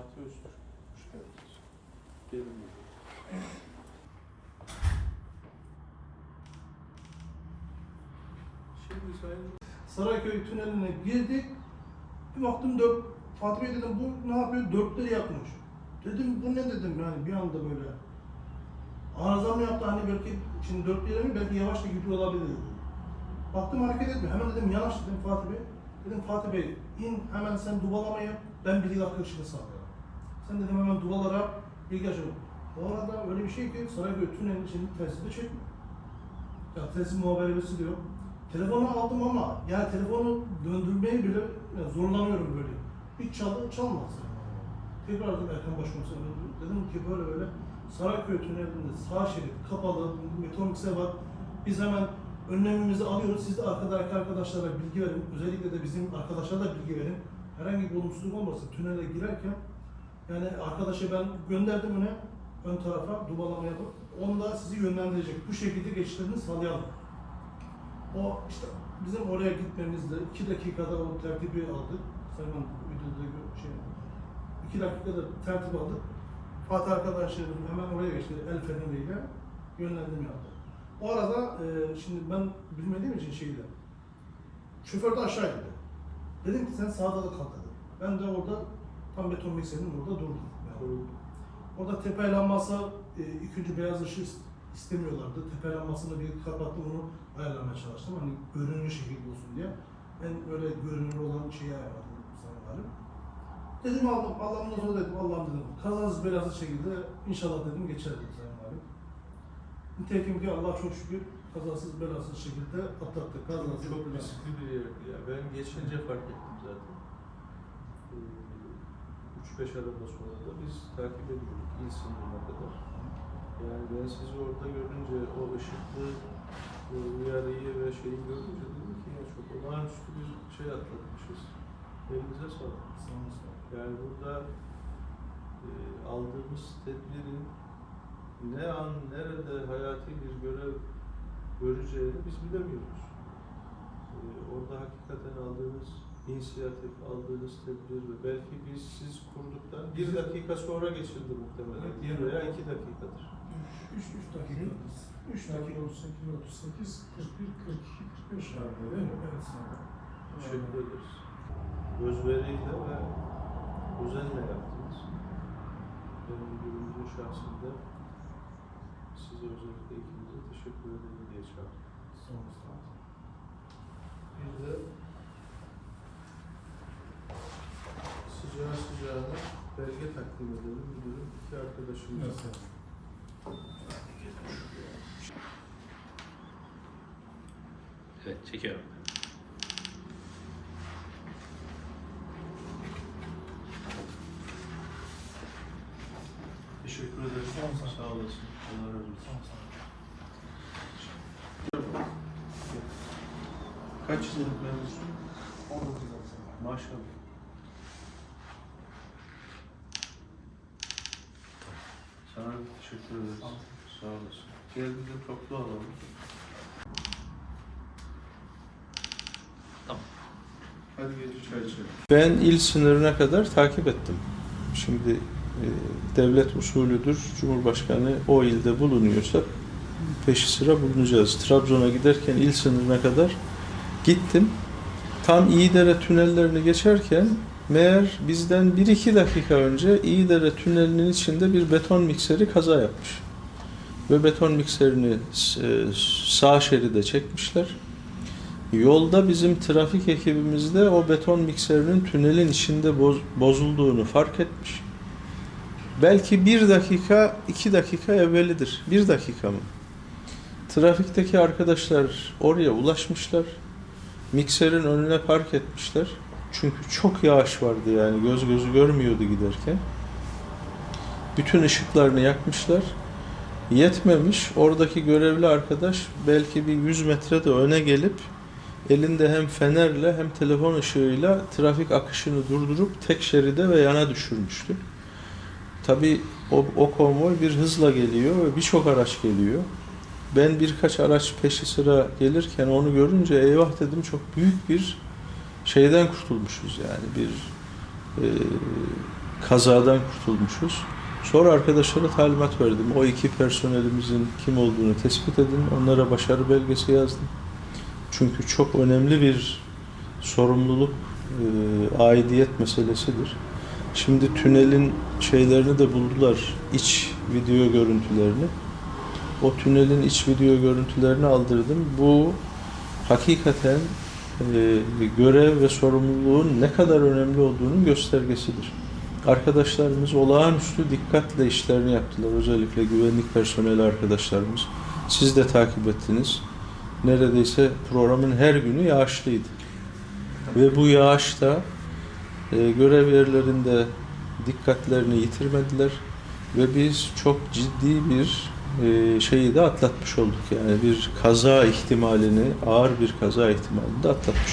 Öztürk. Hoş geldiniz. Gelin. Şimdi sayın Sarayköy tüneline girdik. Bir baktım dört. Fatih Bey dedim bu ne yapıyor? Dörtleri yapmış. Dedim bu ne dedim yani bir anda böyle. Arıza mı yaptı hani belki şimdi dörtleri mi belki yavaş da gidiyor olabilir dedim. Baktım hareket etmiyor. Hemen dedim yanaş dedim Fatih Bey. Dedim Fatih Bey in hemen sen duvalama yap. Ben bilgi akışını sağlıyorum. Sen dedim hemen duvalara yap. Bilgi akışı. O arada öyle bir şey ki Sarayköy tünelinin içinde telsiz de. Ya telsiz muhaberebesi de yok. Telefonu aldım ama yani telefonu döndürmeyi bile zorlanıyorum böyle. Hiç çaldı, çalmaz. Tekrar dedim Erkan Başkomiser'e döndüm. Dedim ki böyle böyle Sarayköy tünelinde sağ şerit kapalı, beton mikser var. Biz hemen önlemimizi alıyoruz. Siz de arkadaki arkadaşlara bilgi verin. Özellikle de bizim arkadaşlara da bilgi verin. Herhangi bir olumsuzluk olmasın. Tünele girerken yani arkadaşı ben gönderdim öne ön tarafa dubalama yapıp onu da sizi yönlendirecek. Bu şekilde geçişlerini sağlayalım. O işte bizim oraya gitmemizde iki dakikada o tertibi aldık. Sayın videoda şey iki dakikada tertip aldık. Fatih arkadaşlarım hemen oraya geçti el feneriyle yönlendirme yaptı. O arada e, şimdi ben bilmediğim için şeyde şoför de aşağı indi. Dedim ki sen sağda da kal dedim. Ben de orada tam beton mikserinin orada durdum. Yani Orada tepe lambası, e, ikinci beyaz ışığı ist- istemiyorlardı. Tepe lambasını bir kapattım, onu ayarlamaya çalıştım. Hani görünür şekilde olsun diye. Ben öyle görünür olan şeyi ayarladım Valim. Dedim aldım, Allah'ımdan sonra dedim, Allah'ım dedim. Kazasız belasız şekilde inşallah dedim geçer dedim Sayın Valim. Nitekim ki Allah çok şükür kazasız belasız şekilde atlattık. Kazasız çok belasız. riskli bir yer. Ya ben geçince fark ettim zaten. Ee, 3-5 araba sonra da biz takip ediyorduk il sınırına kadar. Yani ben sizi orada görünce o ışıklı e, uyarıyı ve şeyi görünce dedim ki ya çok olağanüstü bir şey atlatmışız. Elinize sağlık. Sağ olun. Yani burada e, aldığımız tedbirin ne an, nerede hayati bir görev göreceğini biz bilemiyoruz. E, orada hakikaten aldığınız inisiyatif, aldığınız tedbir ve belki biz siz kurduktan bir dakika sonra geçildi muhtemelen. Evet, Bir veya iki dakikadır. 3 3 dakika. 3 dakika. 38, 38, 41, 42, 45 herhalde değil mi? Evet. Teşekkür ederiz. Özveriyle ve özenle yaptınız. Benim müdürümüzün şahsında size özellikle ikinize teşekkür ederim diye çağırdım. Sağ olun, sağ olun. Bir de sıcağı sıcağına belge takdim edelim müdürüm. İki arkadaşımız. Evet. Evet, çekiyorum. Teşekkür ederim. Sağ olun, sağ olasın. Allah razı olsun. Kaç yıllık memursun? 19 yıl. Maşallah. Sana da teşekkür ederiz. Sağ olun. Sağ olasın. Gel bir de toplu alalım. Tamam. Hadi gelin çay içelim. Ben il sınırına kadar takip ettim. Şimdi e, devlet usulüdür. Cumhurbaşkanı o ilde bulunuyorsa peşi sıra bulunacağız. Trabzon'a giderken il sınırına kadar gittim. Tam İyidere tünellerini geçerken meğer bizden 1-2 dakika önce İyidere tünelinin içinde bir beton mikseri kaza yapmış. Ve beton mikserini e, sağ şeride çekmişler. Yolda bizim trafik ekibimiz de o beton mikserinin tünelin içinde boz- bozulduğunu fark etmiş. Belki bir dakika, iki dakika evvelidir. Bir dakika mı? Trafikteki arkadaşlar oraya ulaşmışlar. Mikserin önüne park etmişler. Çünkü çok yağış vardı yani göz gözü görmüyordu giderken. Bütün ışıklarını yakmışlar. Yetmemiş. Oradaki görevli arkadaş belki bir 100 metre de öne gelip elinde hem fenerle hem telefon ışığıyla trafik akışını durdurup tek şeride ve yana düşürmüştü. Tabii o, o konvoy bir hızla geliyor ve birçok araç geliyor. Ben birkaç araç peşi sıra gelirken onu görünce eyvah dedim çok büyük bir şeyden kurtulmuşuz yani bir e, kazadan kurtulmuşuz. Sonra arkadaşlara talimat verdim. O iki personelimizin kim olduğunu tespit edin. Onlara başarı belgesi yazdım. Çünkü çok önemli bir sorumluluk, e, aidiyet meselesidir. Şimdi tünelin şeylerini de buldular, iç video görüntülerini. O tünelin iç video görüntülerini aldırdım. Bu hakikaten görev ve sorumluluğun ne kadar önemli olduğunun göstergesidir. Arkadaşlarımız olağanüstü dikkatle işlerini yaptılar. Özellikle güvenlik personeli arkadaşlarımız. Siz de takip ettiniz. Neredeyse programın her günü yağışlıydı. Ve bu yağışta e, görev yerlerinde dikkatlerini yitirmediler ve biz çok ciddi bir şeyi de atlatmış olduk. Yani bir kaza ihtimalini, ağır bir kaza ihtimalini de atlatmış